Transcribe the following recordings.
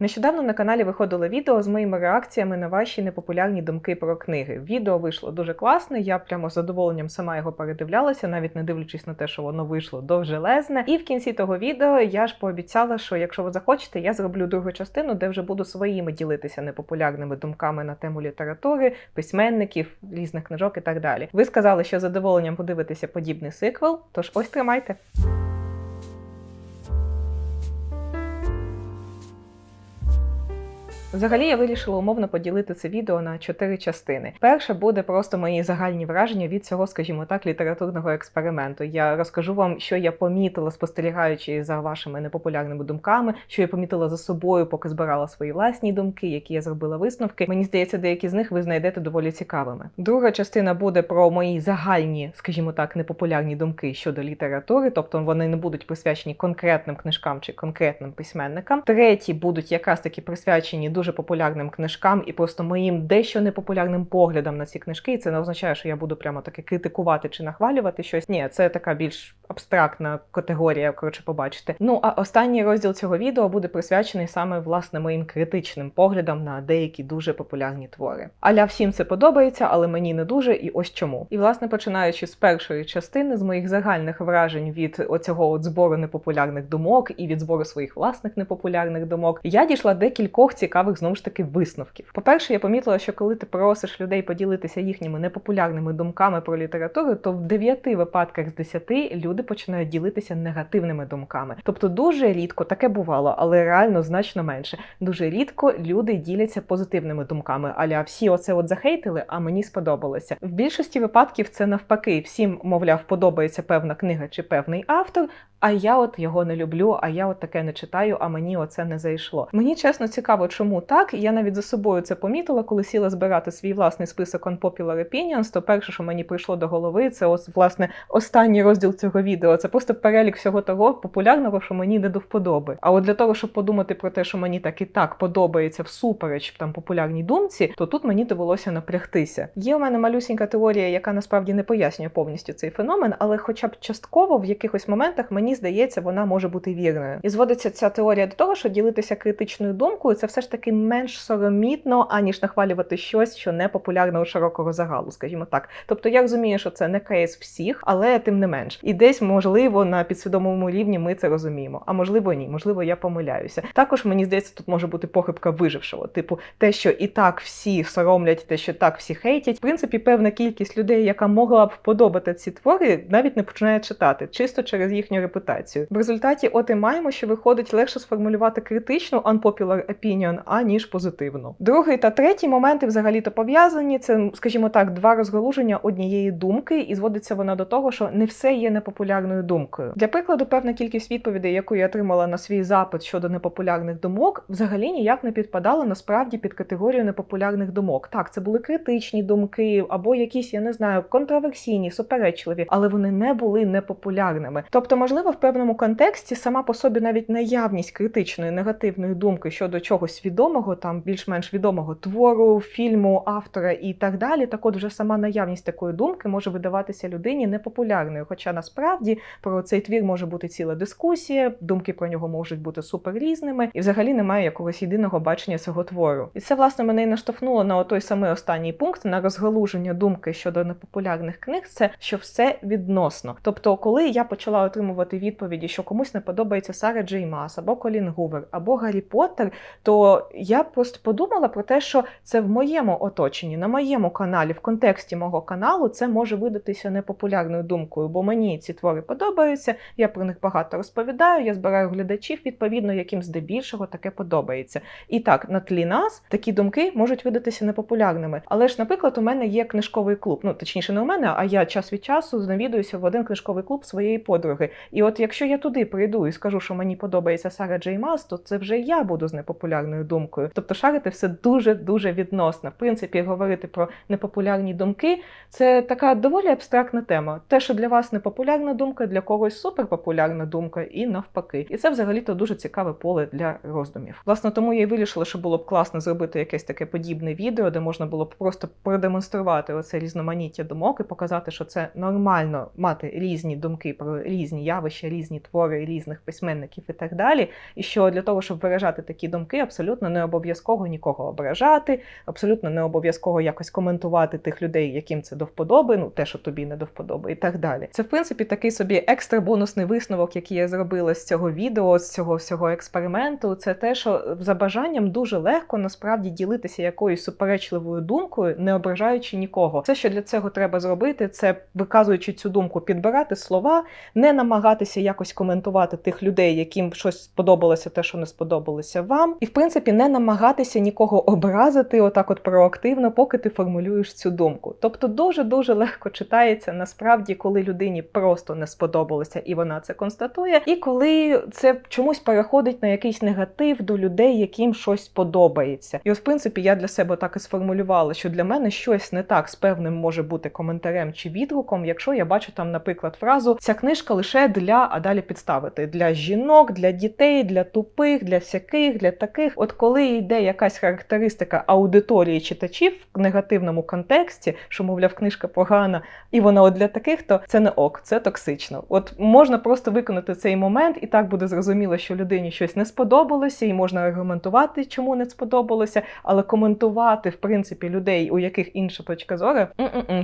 Нещодавно на каналі виходило відео з моїми реакціями на ваші непопулярні думки про книги. Відео вийшло дуже класне. Я прямо з задоволенням сама його передивлялася, навіть не дивлячись на те, що воно вийшло довжелезне. І в кінці того відео я ж пообіцяла, що якщо ви захочете, я зроблю другу частину, де вже буду своїми ділитися непопулярними думками на тему літератури, письменників, різних книжок і так далі. Ви сказали, що задоволенням подивитися подібний сиквел. Тож ось тримайте. Взагалі я вирішила умовно поділити це відео на чотири частини. Перше буде просто мої загальні враження від цього, скажімо так, літературного експерименту. Я розкажу вам, що я помітила, спостерігаючи за вашими непопулярними думками, що я помітила за собою, поки збирала свої власні думки, які я зробила висновки. Мені здається, деякі з них ви знайдете доволі цікавими. Друга частина буде про мої загальні, скажімо так, непопулярні думки щодо літератури, тобто вони не будуть присвячені конкретним книжкам чи конкретним письменникам. Треті будуть якраз таки присвячені дуже популярним книжкам і просто моїм дещо непопулярним поглядам на ці книжки. І це не означає, що я буду прямо таки критикувати чи нахвалювати щось. Ні, це така більш абстрактна категорія, коротше, побачите. Ну а останній розділ цього відео буде присвячений саме власне моїм критичним поглядам на деякі дуже популярні твори. Аля всім це подобається, але мені не дуже, і ось чому. І власне починаючи з першої частини, з моїх загальних вражень від оцього от збору непопулярних думок і від збору своїх власних непопулярних думок, я дійшла декількох цікавих знову ж таки висновків. По-перше, я помітила, що коли ти просиш людей поділитися їхніми непопулярними думками про літературу, то в дев'яти випадках з десяти люди починають ділитися негативними думками. Тобто дуже рідко таке бувало, але реально значно менше. Дуже рідко люди діляться позитивними думками. Аля всі оце от захейтили, а мені сподобалося. В більшості випадків це навпаки, всім, мовляв, подобається певна книга чи певний автор. А я от його не люблю, а я от таке не читаю, а мені оце не зайшло. Мені чесно цікаво, чому так. Я навіть за собою це помітила, коли сіла збирати свій власний список Unpopular Opinions, то перше, що мені прийшло до голови, це ось власне останній розділ цього відео. Це просто перелік всього того популярного, що мені не до вподоби. А от для того, щоб подумати про те, що мені так і так подобається всупереч там популярній думці, то тут мені довелося напрягтися. Є у мене малюсінька теорія, яка насправді не пояснює повністю цей феномен, але, хоча б частково в якихось моментах мені здається, вона може бути вірною. І зводиться ця теорія до того, що ділитися критичною думкою це все ж таки менш соромітно, аніж нахвалювати щось, що не популярно у широкого загалу, скажімо так. Тобто я розумію, що це не кейс всіх, але тим не менш. І десь, можливо, на підсвідомому рівні ми це розуміємо. А можливо, ні, можливо, я помиляюся. Також мені здається, тут може бути похибка вижившого. Типу, те, що і так всі соромлять, те, що так всі хейтять. В принципі, певна кількість людей, яка могла б вподобати ці твори, навіть не починає читати, чисто через їхню репутацію. В результаті, от і маємо, що виходить легше сформулювати критичну unpopular opinion, аніж позитивну. Другий та третій моменти взагалі-то пов'язані. Це, скажімо так, два розгалуження однієї думки, і зводиться вона до того, що не все є непопулярною думкою. Для прикладу, певна кількість відповідей, яку я отримала на свій запит щодо непопулярних думок, взагалі ніяк не підпадала насправді під категорію непопулярних думок. Так, це були критичні думки або якісь, я не знаю, контроверсійні, суперечливі, але вони не були непопулярними. Тобто, можливо, в певному контексті сама по собі навіть наявність критичної негативної думки щодо чогось відомого, там більш-менш відомого твору, фільму, автора і так далі. Так, от вже сама наявність такої думки може видаватися людині непопулярною. Хоча насправді про цей твір може бути ціла дискусія, думки про нього можуть бути супер різними, і взагалі немає якогось єдиного бачення цього твору. І це власне мене і наштовхнуло на той самий останній пункт на розгалуження думки щодо непопулярних книг. Це що все відносно. Тобто, коли я почала отримувати відповіді, що комусь не подобається Сара Джей Мас, або Колін Гувер, або Гаррі Поттер, то я просто подумала про те, що це в моєму оточенні, на моєму каналі, в контексті мого каналу, це може видатися непопулярною думкою, бо мені ці твори подобаються. Я про них багато розповідаю. Я збираю глядачів, відповідно, яким здебільшого таке подобається. І так, на тлі нас такі думки можуть видатися непопулярними. Але ж, наприклад, у мене є книжковий клуб. Ну точніше, не у мене, а я час від часу навідуюся в один книжковий клуб своєї подруги. І от якщо я туди прийду і скажу, що мені подобається Сара Джей Мас, то це вже я буду з непопулярною думкою. Тобто шарити все дуже дуже відносно. В принципі, говорити про непопулярні думки це така доволі абстрактна тема. Те, що для вас непопулярна думка, для когось суперпопулярна думка, і навпаки. І це взагалі-то дуже цікаве поле для роздумів. Власне, тому я й вирішила, що було б класно зробити якесь таке подібне відео, де можна було б просто продемонструвати оце різноманіття думок і показати, що це нормально мати різні думки про різні явища ще різні твори різних письменників і так далі. І що для того, щоб виражати такі думки, абсолютно не обов'язково нікого ображати, абсолютно не обов'язково якось коментувати тих людей, яким це до вподоби, ну те, що тобі не до вподоби, і так далі. Це в принципі такий собі екстра бонусний висновок, який я зробила з цього відео, з цього всього експерименту. Це те, що за бажанням дуже легко насправді ділитися якоюсь суперечливою думкою, не ображаючи нікого. Все, що для цього треба зробити, це виказуючи цю думку, підбирати слова, не намагатися якось коментувати тих людей, яким щось сподобалося, те, що не сподобалося вам, і в принципі не намагатися нікого образити, отак, от проактивно, поки ти формулюєш цю думку. Тобто, дуже дуже легко читається насправді, коли людині просто не сподобалося, і вона це констатує, і коли це чомусь переходить на якийсь негатив до людей, яким щось подобається. І от, в принципі, я для себе так і сформулювала, що для мене щось не так з певним може бути коментарем чи відгуком, якщо я бачу там, наприклад, фразу ця книжка лише для, а далі підставити для жінок, для дітей, для тупих, для всяких, для таких. От коли йде якась характеристика аудиторії читачів в негативному контексті, що мовляв, книжка погана, і вона от для таких, то це не ок, це токсично. От можна просто виконати цей момент, і так буде зрозуміло, що людині щось не сподобалося, і можна аргументувати, чому не сподобалося, але коментувати в принципі людей, у яких інша точка зору,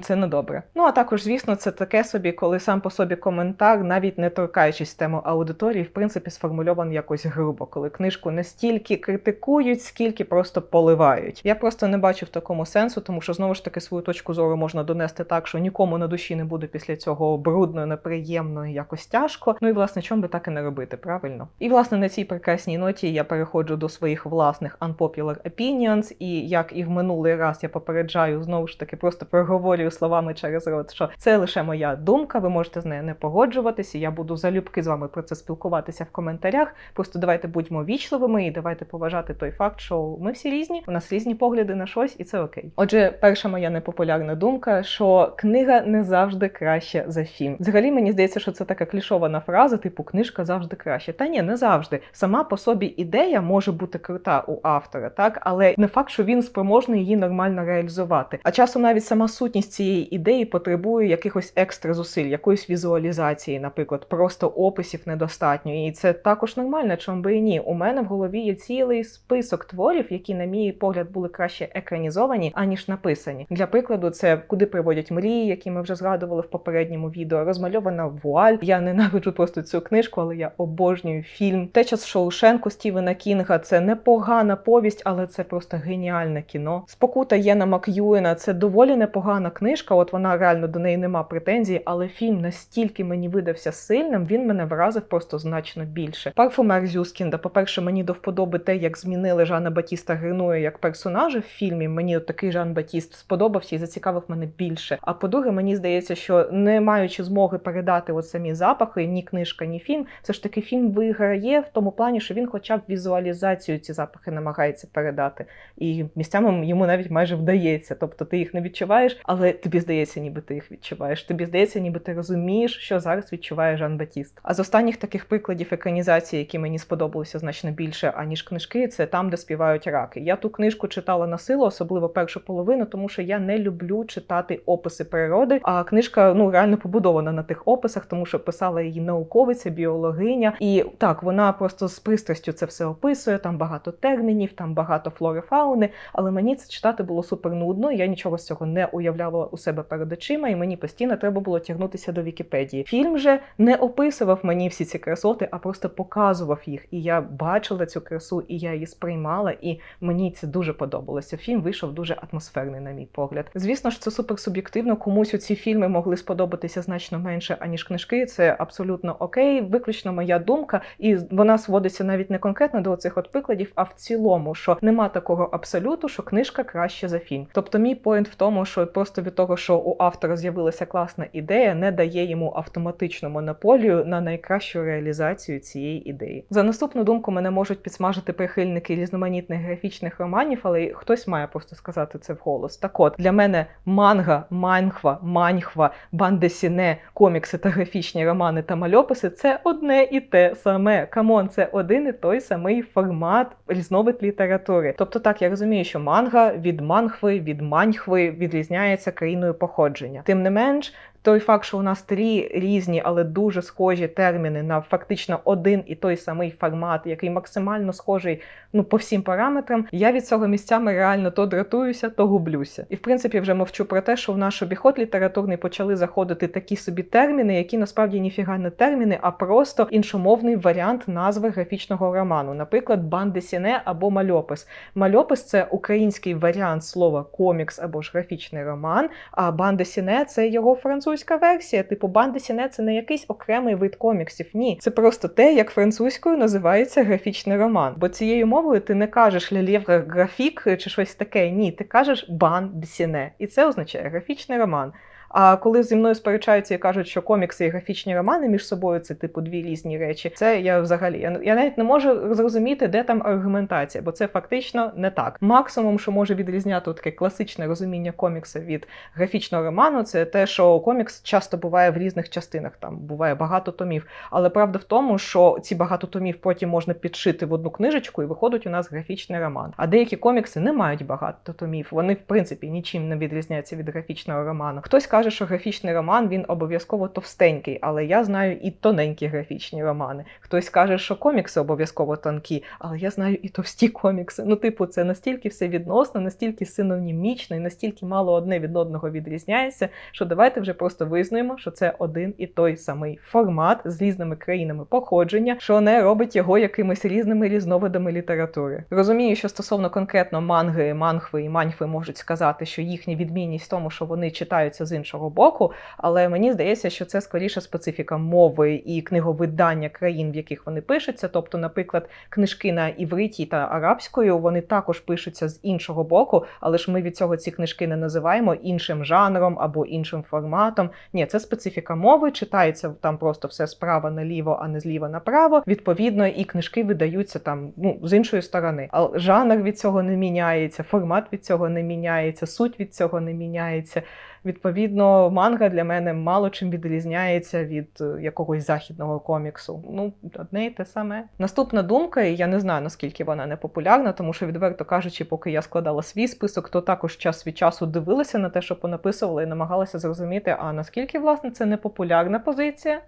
це не добре. Ну а також, звісно, це таке собі, коли сам по собі коментар, навіть не торкаючись тему аудиторії, в принципі, сформульований якось грубо, коли книжку не стільки критикують, скільки просто поливають. Я просто не бачу в такому сенсу, тому що знову ж таки свою точку зору можна донести так, що нікому на душі не буде після цього брудно, неприємно, якось тяжко. Ну і власне, чому би так і не робити, правильно? І власне на цій прекрасній ноті я переходжу до своїх власних unpopular opinions, і як і в минулий раз я попереджаю, знову ж таки, просто проговорюю словами через рот, що це лише моя думка. Ви можете з нею не погоджуватися. Я буду залюбки з вами про це спілкуватися в коментарях. Просто давайте будьмо вічливими і давайте поважати той факт, що ми всі різні, у нас різні погляди на щось, і це окей. Отже, перша моя непопулярна думка, що книга не завжди краще за фільм. Взагалі мені здається, що це така клішована фраза, типу книжка завжди краще. Та ні, не завжди. Сама по собі ідея може бути крута у автора, так але не факт, що він спроможний її нормально реалізувати. А часом навіть сама сутність цієї ідеї потребує якихось екстра зусиль, якоїсь візуалізації, наприклад, просто описів недостатньо. І це також нормально, чому би і ні. У мене в голові є цілий список творів, які, на мій погляд, були краще екранізовані, аніж написані. Для прикладу, це куди приводять мрії, які ми вже згадували в попередньому відео. Розмальована вуаль. Я ненавиджу просто цю книжку, але я обожнюю фільм. Теча з Шоушенку Стівена Кінга. Це непогана повість, але це просто геніальне кіно. Спокута Єна Мак'юена це доволі непогана книжка. От вона реально до неї нема претензій, але фільм настільки мені видався сильним, він мене вразив просто значно більше. Парфумер Зюскінда, по-перше, мені до вподоби те, як змінили Жана Батіста Гринуя як персонажа в фільмі. Мені такий Жан Батіст сподобався і зацікавив мене більше. А по-друге, мені здається, що не маючи змоги передати от самі запахи, ні книжка, ні фільм, все ж таки фільм виграє в тому плані, що він, хоча б візуалізацію ці запахи намагається передати, і місцями йому навіть майже вдається. Тобто ти їх не відчуваєш, але тобі здається, ніби ти їх відчуваєш. Тобі здається, ніби ти розумієш, що зараз відчуває Жан Батіст. А з останніх таких прикладів екранізації, які мені сподобалися значно більше аніж книжки, це там, де співають раки. Я ту книжку читала на силу, особливо першу половину, тому що я не люблю читати описи природи. А книжка ну реально побудована на тих описах, тому що писала її науковиця, біологиня, і так вона просто з пристрастю це все описує. Там багато термінів, там багато флори фауни. Але мені це читати було супер нудно. Я нічого з цього не уявляла у себе перед очима, і мені постійно треба було тягнутися до Вікіпедії. Фільм же не описував мені всі ці красоти, а просто показував їх. І я бачила цю красу, і я її сприймала, і мені це дуже подобалося. Фільм вийшов дуже атмосферний, на мій погляд. Звісно ж, це супер суб'єктивно. Комусь ці фільми могли сподобатися значно менше аніж книжки. Це абсолютно окей, виключно моя думка, і вона сводиться навіть не конкретно до цих от прикладів, а в цілому, що нема такого абсолюту, що книжка краще за фільм. Тобто, мій поінт в тому, що просто від того, що у автора з'явилася класна ідея, не дає йому автоматичну монополію на найкращу реалізацію цієї ідеї. За наступну думку мене можуть підсмажити прихильники різноманітних графічних романів, але хтось має просто сказати це вголос. Так от для мене манга, манхва, маньхва, бандесіне, комікси та графічні романи та мальописи це одне і те саме. Камон, це один і той самий формат, різновид літератури. Тобто, так я розумію, що манга від манхви, від маньхви відрізняється країною походження. Тим не менш. Той факт, що у нас три різні, але дуже схожі терміни на фактично один і той самий формат, який максимально схожий ну по всім параметрам, я від цього місцями реально то дратуюся, то гублюся. І в принципі вже мовчу про те, що в наш обіход літературний почали заходити такі собі терміни, які насправді ніфіга не терміни, а просто іншомовний варіант назви графічного роману, наприклад, бандесіне або мальопис. Мальопис це український варіант слова комікс або ж графічний роман. А бандесіне це його французька версія. Типу, бандесіне це не якийсь окремий вид коміксів. Ні, це просто те, як французькою називається графічний роман. Бо цією мовою ти не кажеш лелєвре графік чи щось таке. Ні, ти кажеш бандесіне. І це означає графічний роман. А коли зі мною сперечаються і кажуть, що комікси і графічні романи між собою це типу дві різні речі, це я взагалі я, я навіть не можу зрозуміти, де там аргументація, бо це фактично не так. Максимум, що може відрізняти таке класичне розуміння комікса від графічного роману, це те, що комікс часто буває в різних частинах. Там буває багато томів. Але правда в тому, що ці багато томів потім можна підшити в одну книжечку, і виходить у нас графічний роман. А деякі комікси не мають багато томів. Вони в принципі нічим не відрізняються від графічного роману. Хтось каже, що графічний роман він обов'язково товстенький, але я знаю і тоненькі графічні романи. Хтось каже, що комікси обов'язково тонкі, але я знаю і товсті комікси. Ну, типу, це настільки все відносно, настільки синонімічно і настільки мало одне від одного відрізняється, що давайте вже просто визнаємо, що це один і той самий формат з різними країнами походження, що не робить його якимись різними різновидами літератури. Розумію, що стосовно конкретно манги, манхви і маньхви можуть сказати, що їхня відмінність в тому, що вони читаються з іншого боку, але мені здається, що це скоріше специфіка мови і книговидання країн, в яких вони пишуться. Тобто, наприклад, книжки на івриті та арабською вони також пишуться з іншого боку, але ж ми від цього ці книжки не називаємо іншим жанром або іншим форматом. Ні, це специфіка мови, читається там просто все справа наліво, а не зліва направо. Відповідно, і книжки видаються там ну з іншої сторони. А жанр від цього не міняється, формат від цього не міняється, суть від цього не міняється. Відповідно, манга для мене мало чим відрізняється від е, якогось західного коміксу. Ну, одне і те саме. Наступна думка, і я не знаю наскільки вона не популярна, тому що, відверто кажучи, поки я складала свій список, то також час від часу дивилася на те, що понаписувала, і намагалася зрозуміти, а наскільки власне це не популярна позиція.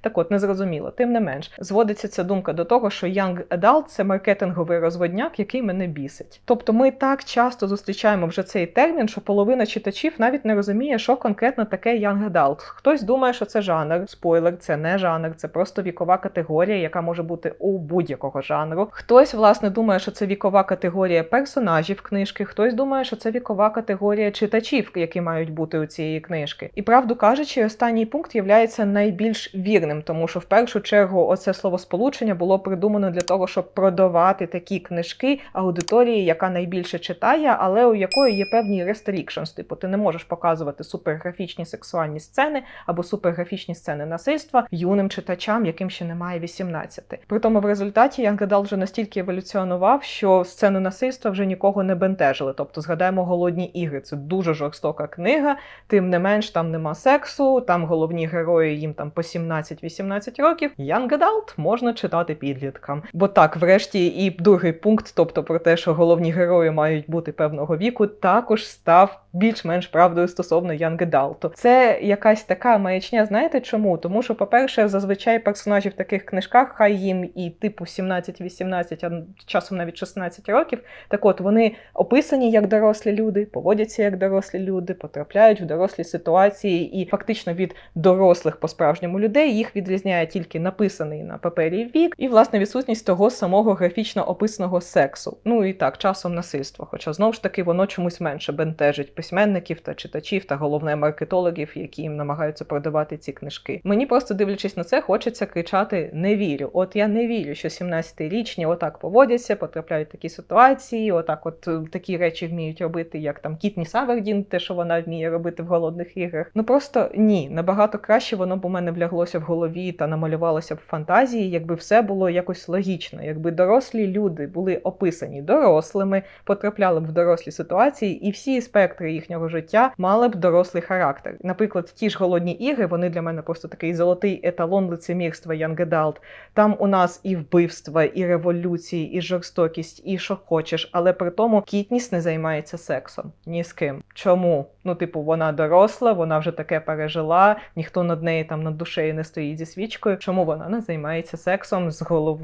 Так от, незрозуміло, тим не менш, зводиться ця думка до того, що Young Adult – це маркетинговий розводняк, який мене бісить. Тобто ми так часто зустрічаємо вже цей термін, що половина читачів навіть не розуміє, що конкретно таке Young Adult. Хтось думає, що це жанр, спойлер, це не жанр, це просто вікова категорія, яка може бути у будь-якого жанру. Хтось, власне, думає, що це вікова категорія персонажів книжки, хтось думає, що це вікова категорія читачів, які мають бути у цієї книжки. І правду кажучи, останній пункт є найбільш вірним, тому що в першу чергу оце словосполучення було придумано для того, щоб продавати такі книжки аудиторії, яка найбільше читає, але у якої є певні restrictions, Типу, ти не можеш показувати суперграфічні сексуальні сцени або суперграфічні сцени насильства юним читачам, яким ще немає 18. Притому в результаті Adult вже настільки еволюціонував, що сцени насильства вже нікого не бентежили. Тобто, згадаємо голодні ігри. Це дуже жорстока книга, тим не менш там нема сексу, там головні герої їм там по 17-18 років, Young Adult можна читати підліткам. Бо так, врешті, і другий пункт, тобто про те, що головні герої мають бути певного віку, також став більш-менш правдою стосовно Adult. Це якась така маячня. Знаєте чому? Тому що, по-перше, зазвичай персонажі в таких книжках, хай їм і типу 17-18, а часом навіть 16 років. Так от вони описані як дорослі люди, поводяться як дорослі люди, потрапляють в дорослі ситуації, і фактично від дорослих по справжньому людей їх відрізняє тільки написаний на папері вік, і власне відсутність того самого графічно описаного сексу. Ну і так, часом насильства. Хоча знову ж таки воно чомусь менше бентежить письменників та читачів та головне маркетологів, які їм намагаються продавати ці книжки. Мені просто дивлячись на це, хочеться кричати: не вірю. От я не вірю, що 17-річні отак поводяться, потрапляють в такі ситуації, отак, от е, такі речі вміють робити, як там Кітні Савердін, те, що вона вміє робити в голодних іграх. Ну просто ні, набагато краще воно б у мене вляглося в голові та намалювалося б в фантазії, якби все було якось логічно, якби дорослі люди були описані дорослими, потрапляли б в дорослі ситуації, і всі спектри їхнього життя мали б дорослий характер. Наприклад, ті ж голодні ігри, вони для мене просто такий золотий еталон лицемірства Young Adult. Там у нас і вбивства, і революції, і жорстокість, і що хочеш, але при тому Кітніс не займається сексом ні з ким. Чому? Ну, типу, вона доросла, вона вже таке пережила, ніхто над нею там над душею не стоїть зі свічкою. Чому вона не займається сексом з голов...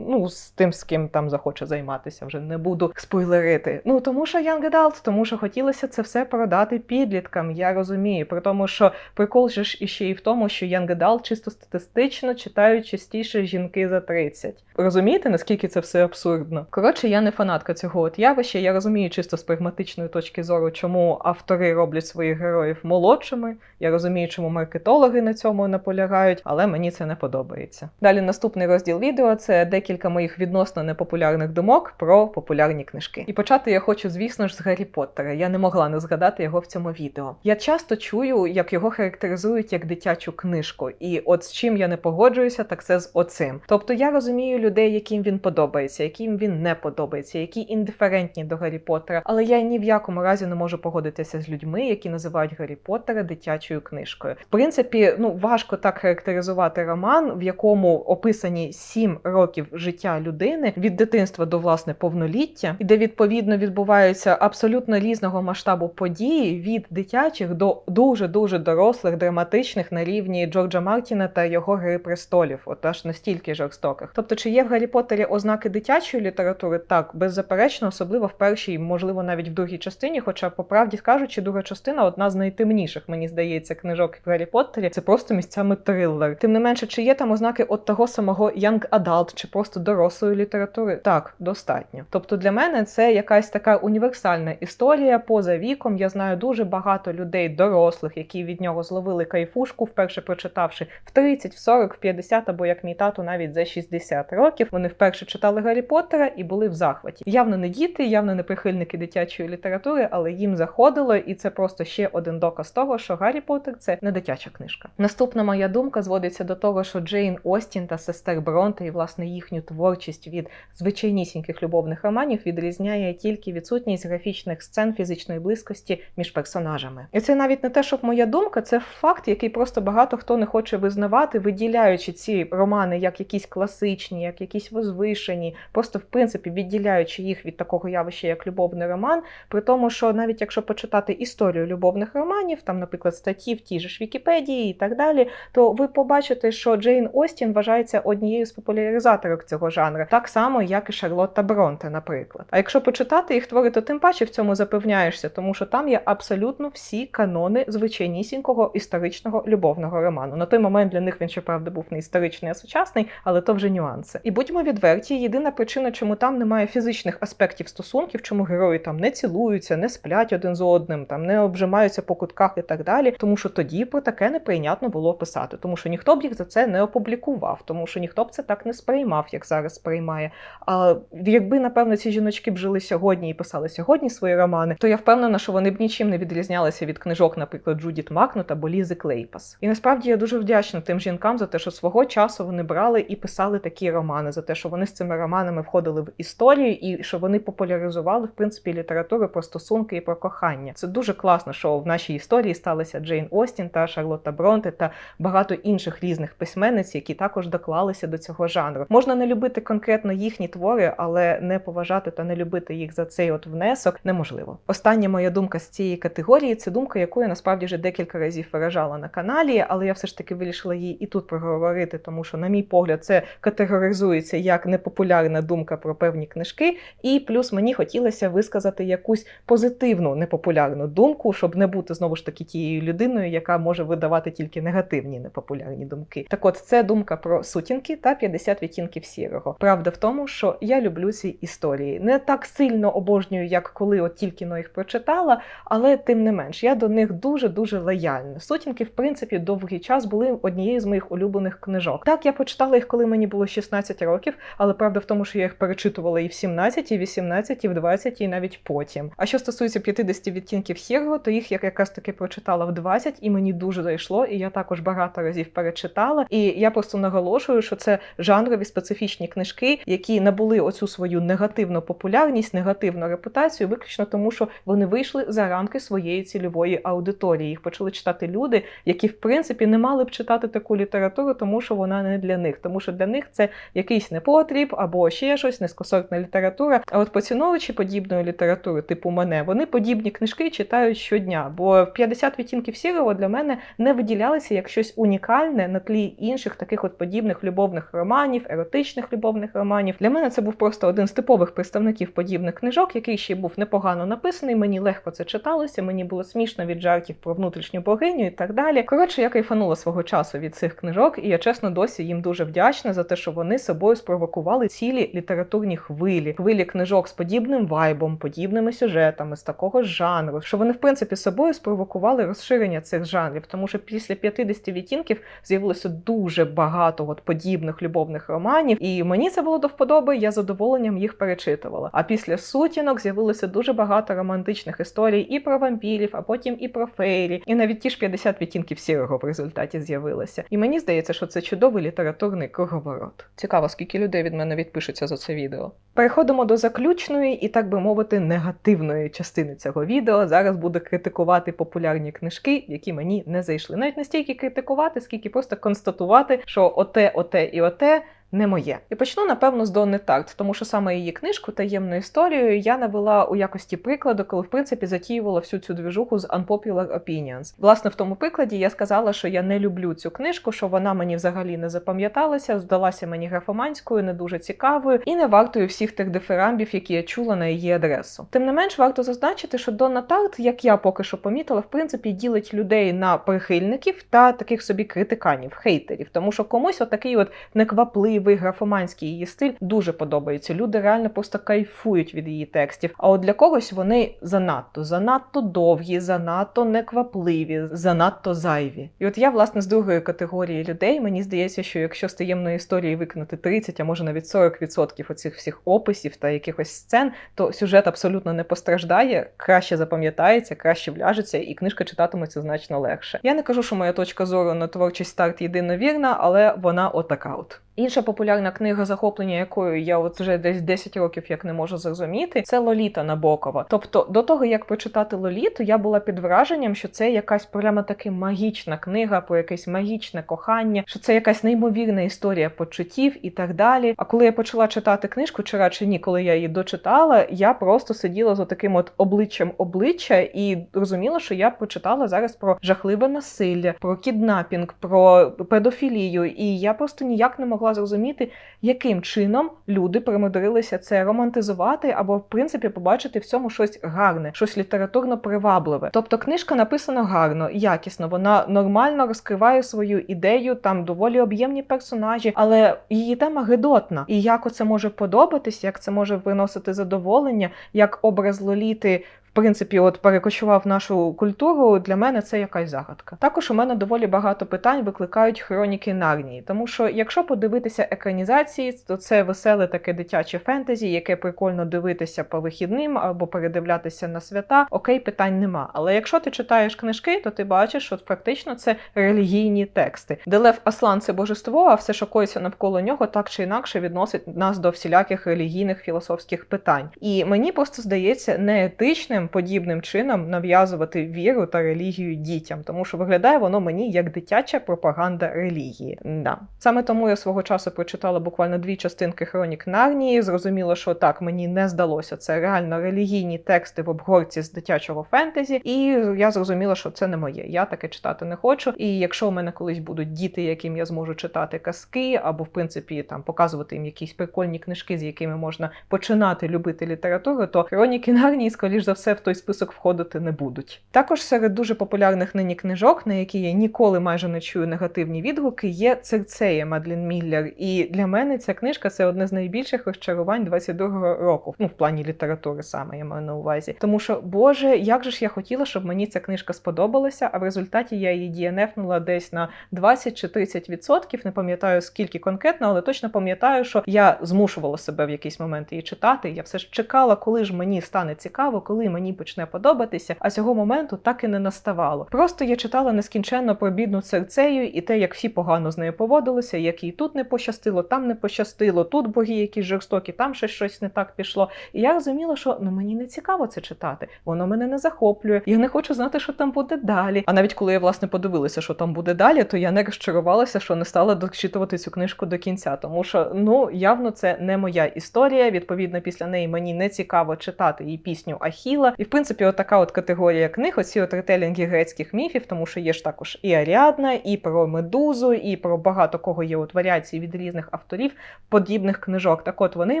ну, з тим, з ким там захоче займатися? Вже не буду спойлерити. Ну тому що Young Adult, тому що хотілося це все продати підліткам. Я розумію. При тому, що прикол же ж іще і в тому, що Young Adult чисто статистично читають частіше жінки за 30. Розумієте, наскільки це все абсурдно? Коротше, я не фанатка цього от явища. Я розумію чисто з прагматичної точки зору, чому автори роблять своїх героїв молодшими. Я розумію, чому маркетологи на цьому наполягають, але мені це не подобається. Далі наступний розділ відео це декілька моїх відносно непопулярних думок про популярні книжки. І почати я хочу, звісно ж, з Гаррі Поттера. Я не могла не згадати його в цьому відео. Я часто чую, як його характеризують як дитячу книжку, і от з чим я не погоджуюся, так це з оцим. Тобто я розумію людей, яким він подобається, яким він не подобається, які індиферентні до Гаррі Поттера. Але я ні в якому разі не можу погодитися з людьми, які називають Гаррі Поттера дитячою книжкою. В принципі, ну важко так характеризувати роман, в якому описані сім років життя людини від дитинства до власне повноліття, і де відповідно відбуваються абсолютно різного масштабу події від дитячих до дуже дуже дорослих, драматичних на рівні Джорджа Мартіна та його гри престолів, от аж настільки жорстоких. Тобто, чи є в Гаррі Поттері ознаки дитячої літератури? Так, беззаперечно, особливо в першій, можливо, навіть в другій частині. Хоча, по правді кажучи, друга частина одна з найтемніших, мені здається, книжок в Гаррі Поттері. Це просто місцями трилер. Тим не менше, чи є там ознаки от того самого young adult, чи просто дорослої літератури? Так, достатньо. Тобто для мене це якась така універсальна історія поза віком. Я знаю дуже багато людей, дорослих, які від нього зловили кайфушку, вперше прочитавши в 30, в 40, в 50, або як мій тато, навіть за 60 років. Вони вперше читали Гаррі Поттера і були в захваті. Явно не діти, явно не прихильники дитячої літератури, але їм заходило, і це просто ще один доказ того, що Гаррі Поттер – це не дитяча книжка. Наступна моя думка зводиться до того, що Джейн Остін та сестер Бронте і власне їхню творчість від звичайнісіньких любовних романів відрізняє тільки відсутність графічних сцен фізичної близькості між персонажами. І це навіть не те, щоб моя думка, це факт, який просто багато хто не хоче визнавати, виділяючи ці романи як якісь класичні, як якісь возвишені, просто в принципі відділяючи їх від такого явища, як любовний роман. При тому, що навіть якщо почитати історію любовних романів, там, наприклад, статті в тій же ж Вікіпедії і так далі, то ви побачите, що Джейн Остін вважається однією з популяризаторок цього жанру, так само, як і Шарлотта Бронте, наприклад. А якщо почитати їх твори, то тим паче в цьому запевняєшся, тому що там є абсолютно всі канони звичайнісінького історичного любовного роману. На той момент для них він, щоправда, був не історичний, а сучасний, але то вже нюанси. І будьмо відверті, єдина причина, чому там немає фізичних аспектів стосунків, чому герої там не цілуються, не сплять один з одним, там не обжимаються по кутках і так далі. Тому що тоді про таке неприйнятно було писати, тому що ніхто б їх за це не опублікував, тому що ніхто б це так не сприймав, як зараз сприймає. А якби напевно ці жіночки б жили сьогодні і писали сьогодні свої романи, то я впевнена, що вони б нічим не відрізнялися від книжок, наприклад, Джудіт Макнут або Лізи Клейпас. І насправді я дуже вдячна тим жінкам за те, що свого часу вони брали і писали такі романи, за те, що вони з цими романами входили в історію, і що вони популяризували в принципі літературу про стосунки і про кохання. Це дуже класно, що в нашій історії сталися Джейн Остін та Шарлотта Бронте та багато інших різних письменниць, які також доклалися до цього жанру. Можна не любити конкретно їхні твори, але не поважати та не любити їх за цей от внесок неможливо. Остання моя думка з цієї категорії це думка, яку я насправді вже декілька разів виражала на каналі, але я все ж таки вирішила її і тут проговорити, тому що, на мій погляд, це категоризується як непопулярна думка про певні книжки, і плюс мені хотілося висказати якусь позитивну непопулярну думку, щоб не бути знову ж таки тією людиною, яка може видавати тільки негативні непопулярні думки. Так, от це думка про сутінки та 50 відтінків сірого. Правда в тому, що я люблю ці історії. Не так сильно обожнюю, як коли от тільки но їх прочитала, але тим не менш, я до них дуже дуже лояльна. Сутінки, в принципі, довгий час були однією з моїх улюблених книжок. Так, я почитала їх, коли мені було 16 років, але правда в тому, що я їх перечитувала і в 17, і в 18, і в 20, і навіть потім. А що стосується 50 відтінків сірого, то їх я якраз таки прочитала в 20, і мені дуже зайшло, і я також багато разів перечитала. І я просто наголошую, що це жанрові специфічні книжки, які набули оцю свою негативну популярність, негативну репутацію, виключно тому, що вони вийшли вийшли за рамки своєї цільової аудиторії. Їх почали читати люди, які в принципі не мали б читати таку літературу, тому що вона не для них, тому що для них це якийсь непотріб або ще щось, низькосортна література. А от поціновувачі подібної літератури, типу мене, вони подібні книжки читають щодня. Бо 50 відтінків сірого для мене не виділялися як щось унікальне на тлі інших таких от подібних любовних романів, еротичних любовних романів. Для мене це був просто один з типових представників подібних книжок, який ще був непогано написаний. Мені легко це читалося, мені було смішно від жартів про внутрішню богиню і так далі. Коротше, я кайфанула свого часу від цих книжок, і я чесно досі їм дуже вдячна за те, що вони собою спровокували цілі літературні хвилі, хвилі книжок з подібним вайбом, подібними сюжетами, з такого жанру, що вони в принципі собою спровокували розширення цих жанрів, тому що після 50 відтінків з'явилося дуже багато от подібних любовних романів, і мені це було до вподоби. Я задоволенням їх перечитувала. А після сутінок з'явилося дуже багато романтичних історій і про вампірів, а потім і про фейрі, і навіть ті ж 50 відтінків сірого в результаті з'явилося. І мені здається, що це чудовий літературний круговорот. Цікаво, скільки людей від мене відпишуться за це відео. Переходимо до заключної і, так би мовити, негативної частини цього відео. Зараз буду критикувати популярні книжки, які мені не зайшли. Навіть не стільки критикувати, скільки просто констатувати, що оте, оте і оте. Не моє. І почну, напевно, з Донни Тарт, тому що саме її книжку таємну історію я навела у якості прикладу, коли в принципі затіювала всю цю двіжуху з Unpopular Opinions. Власне, в тому прикладі я сказала, що я не люблю цю книжку, що вона мені взагалі не запам'яталася, здалася мені графоманською, не дуже цікавою і не вартою всіх тих дифирамбів, які я чула на її адресу. Тим не менш, варто зазначити, що Донна Тарт, як я поки що помітила, в принципі ділить людей на прихильників та таких собі критиканів, хейтерів, тому що комусь отакий от неквапливий графоманський її стиль дуже подобається. Люди реально просто кайфують від її текстів. А от для когось вони занадто, занадто довгі, занадто неквапливі, занадто зайві. І от я, власне, з другої категорії людей, мені здається, що якщо з таємної історії виконати 30, а може навіть 40% оцих всіх описів та якихось сцен, то сюжет абсолютно не постраждає, краще запам'ятається, краще вляжеться, і книжка читатиметься значно легше. Я не кажу, що моя точка зору на творчість старт єдиновірна, але вона отака от. Інша популярна книга, захоплення якою я от вже десь 10 років як не можу зрозуміти, це Лоліта Набокова. Тобто, до того як прочитати Лоліту, я була під враженням, що це якась прямо таки магічна книга про якесь магічне кохання, що це якась неймовірна історія почуттів і так далі. А коли я почала читати книжку, чи радше ні, коли я її дочитала, я просто сиділа з таким от обличчям обличчя і розуміла, що я почитала зараз про жахливе насилля, про кіднапінг, про педофілію, і я просто ніяк не могла зрозуміти, яким чином люди примудрилися це романтизувати або, в принципі, побачити в цьому щось гарне, щось літературно привабливе. Тобто, книжка написана гарно, якісно, вона нормально розкриває свою ідею, там доволі об'ємні персонажі, але її тема гидотна. І як оце може подобатись, як це може виносити задоволення, як образ Лоліти в принципі, от перекочував нашу культуру, для мене це якась загадка. Також у мене доволі багато питань викликають хроніки Нарнії, тому що якщо подивитися екранізації, то це веселе таке дитяче фентезі, яке прикольно дивитися по вихідним або передивлятися на свята. Окей, питань нема. Але якщо ти читаєш книжки, то ти бачиш, що фактично це релігійні тексти, де Лев Аслан це божество, а все, що коїться навколо нього, так чи інакше відносить нас до всіляких релігійних філософських питань. І мені просто здається неетичним подібним чином нав'язувати віру та релігію дітям, тому що виглядає воно мені як дитяча пропаганда релігії. Да. Саме тому я свого часу прочитала буквально дві частинки хронік Нарнії. Зрозуміло, що так мені не здалося. Це реально релігійні тексти в обгорці з дитячого фентезі, і я зрозуміла, що це не моє. Я таке читати не хочу. І якщо у мене колись будуть діти, яким я зможу читати казки, або в принципі там показувати їм якісь прикольні книжки, з якими можна починати любити літературу, то хроніки Нарнії, скоріш за все, в той список входити не будуть. Також серед дуже популярних нині книжок, на які я ніколи майже не чую негативні відгуки, є Церцея Мадлін Міллер. І для мене ця книжка це одне з найбільших розчарувань 22-го року. Ну, в плані літератури саме я маю на увазі. Тому що, Боже, як же ж я хотіла, щоб мені ця книжка сподобалася, а в результаті я її дієнефнула десь на 20 чи 30%. Не пам'ятаю скільки конкретно, але точно пам'ятаю, що я змушувала себе в якийсь момент її читати. Я все ж чекала, коли ж мені стане цікаво, коли мені мені почне подобатися, а цього моменту так і не наставало. Просто я читала нескінченно про бідну серцею і те, як всі погано з нею поводилися, як їй тут не пощастило, там не пощастило, тут боги якісь жорстокі, там ще щось не так пішло. І я розуміла, що ну мені не цікаво це читати, воно мене не захоплює. Я не хочу знати, що там буде далі. А навіть коли я власне подивилася, що там буде далі, то я не розчарувалася, що не стала дочитувати цю книжку до кінця, тому що ну явно це не моя історія. Відповідно, після неї мені не цікаво читати її пісню Ахіла. І в принципі, отака от категорія книг, оці от ретелінги грецьких міфів, тому що є ж також і Аріадна, і про медузу, і про багато кого є от варіації від різних авторів подібних книжок. Так от вони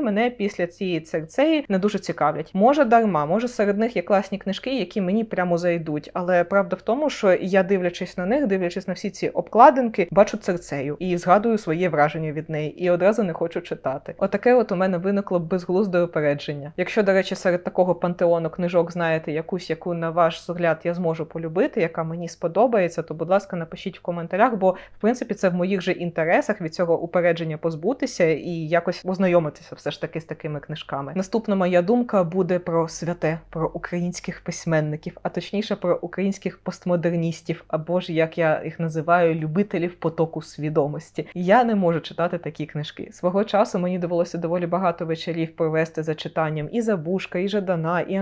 мене після цієї церцеї не дуже цікавлять. Може дарма, може серед них є класні книжки, які мені прямо зайдуть. Але правда в тому, що я дивлячись на них, дивлячись на всі ці обкладинки, бачу церцею і згадую своє враження від неї, і одразу не хочу читати. Отаке, от у мене виникло безглузде опередження. Якщо, до речі, серед такого пантеону книжок знаєте якусь, яку на ваш взгляд я зможу полюбити, яка мені сподобається, то будь ласка, напишіть в коментарях, бо в принципі це в моїх же інтересах від цього упередження позбутися і якось ознайомитися все ж таки з такими книжками. Наступна моя думка буде про святе, про українських письменників, а точніше про українських постмодерністів, або ж як я їх називаю, любителів потоку свідомості. Я не можу читати такі книжки. Свого часу мені довелося доволі багато вечорів провести за читанням і Забушка, і Жадана, і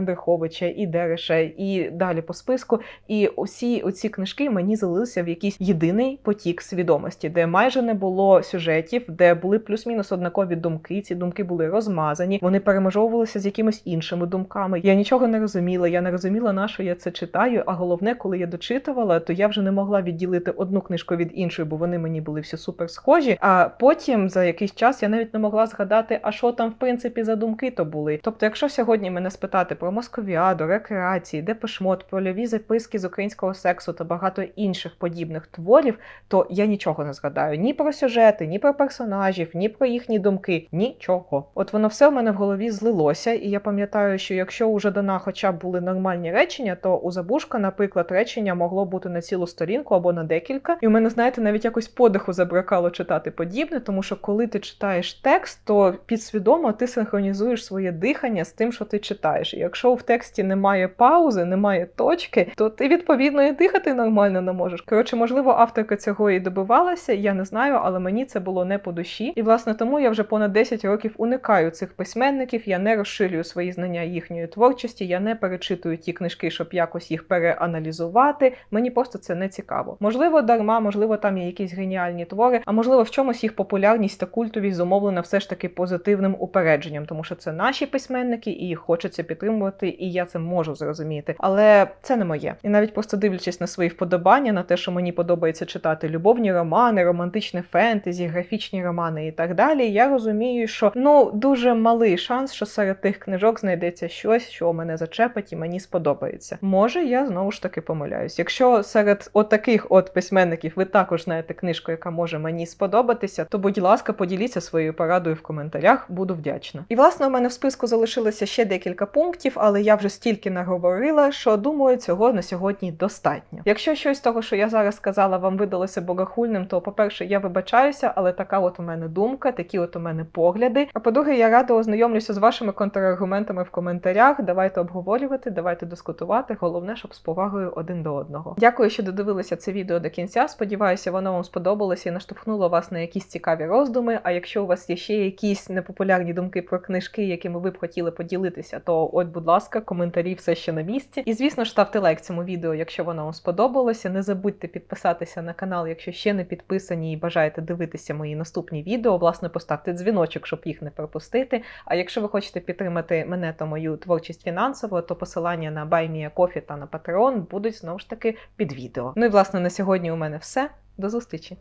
Андреховича, і Дереша, і далі по списку. І усі оці книжки мені залилися в якийсь єдиний потік свідомості, де майже не було сюжетів, де були плюс-мінус однакові думки. Ці думки були розмазані, вони перемежовувалися з якимись іншими думками. Я нічого не розуміла. Я не розуміла, на що я це читаю. А головне, коли я дочитувала, то я вже не могла відділити одну книжку від іншої, бо вони мені були всі супер схожі. А потім за якийсь час я навіть не могла згадати, а що там в принципі за думки то були. Тобто, якщо сьогодні мене спитати про московіаду, рекреації, депешмот, польові записки з українського сексу та багато інших подібних творів, то я нічого не згадаю ні про сюжети, ні про персонажів, ні про їхні думки, нічого. От воно все в мене в голові злилося, і я пам'ятаю, що якщо у Жадана хоча б були нормальні речення, то у Забушка, наприклад, речення могло бути на цілу сторінку або на декілька. І у мене, знаєте, навіть якось подиху забракало читати подібне, тому що коли ти читаєш текст, то підсвідомо ти синхронізуєш своє дихання з тим, що ти читаєш. І якщо в тексті немає паузи, немає точки, то ти відповідно і дихати нормально не можеш. Коротше, можливо, авторка цього і добивалася, я не знаю, але мені це було не по душі. І власне тому я вже понад 10 років уникаю цих письменників. Я не розширюю свої знання їхньої творчості, я не перечитую ті книжки, щоб якось їх переаналізувати. Мені просто це не цікаво. Можливо, дарма, можливо, там є якісь геніальні твори, а можливо, в чомусь їх популярність та культовість зумовлена все ж таки позитивним упередженням, тому що це наші письменники, і їх хочеться підтримувати, і я це можу зрозуміти. Але це не моє. І навіть просто дивлячись на свої вподобання, на те, що мені подобається читати любовні романи, романтичне фентезі, графічні романи і так далі. Я розумію, що ну дуже малий шанс, що серед тих книжок знайдеться щось, що мене зачепить і мені сподобається. Може, я знову ж таки помиляюсь. Якщо серед отаких от письменників ви також знаєте книжку, яка може мені сподобатися, то будь ласка, поділіться своєю порадою в коментарях, буду вдячна. І власне у мене в списку залишилося ще декілька пунктів, але я вже стільки наговорила, що думаю, цього на сьогодні достатньо. Якщо щось з того, що я зараз сказала, вам видалося богохульним, то по-перше, я вибачаюся, але така от у мене думка, такі от у мене погляди. А по-друге, я рада ознайомлюся з вашими контраргументами в коментарях. Давайте обговорювати, давайте дискутувати. Головне, щоб з повагою один до одного. Дякую, що додивилися це відео до кінця. Сподіваюся, воно вам сподобалося і наштовхнуло вас на якісь цікаві роздуми. А якщо у вас є ще якісь непопулярні думки про книжки, якими ви б хотіли поділитися, то от, будь ласка, коментарі все ще на місці. І звісно ж, ставте лайк цьому відео, якщо воно вам сподобалося. Не забудьте підписатися на канал, якщо ще не підписані і бажаєте дивитися мої наступні відео. Власне, поставте дзвіночок, щоб їх не пропустити. А якщо ви хочете підтримати мене та мою творчість фінансово, то посилання на BuyMeACoffee та на Patreon будуть знову ж таки під відео. Ну і власне на сьогодні у мене все. До зустрічі!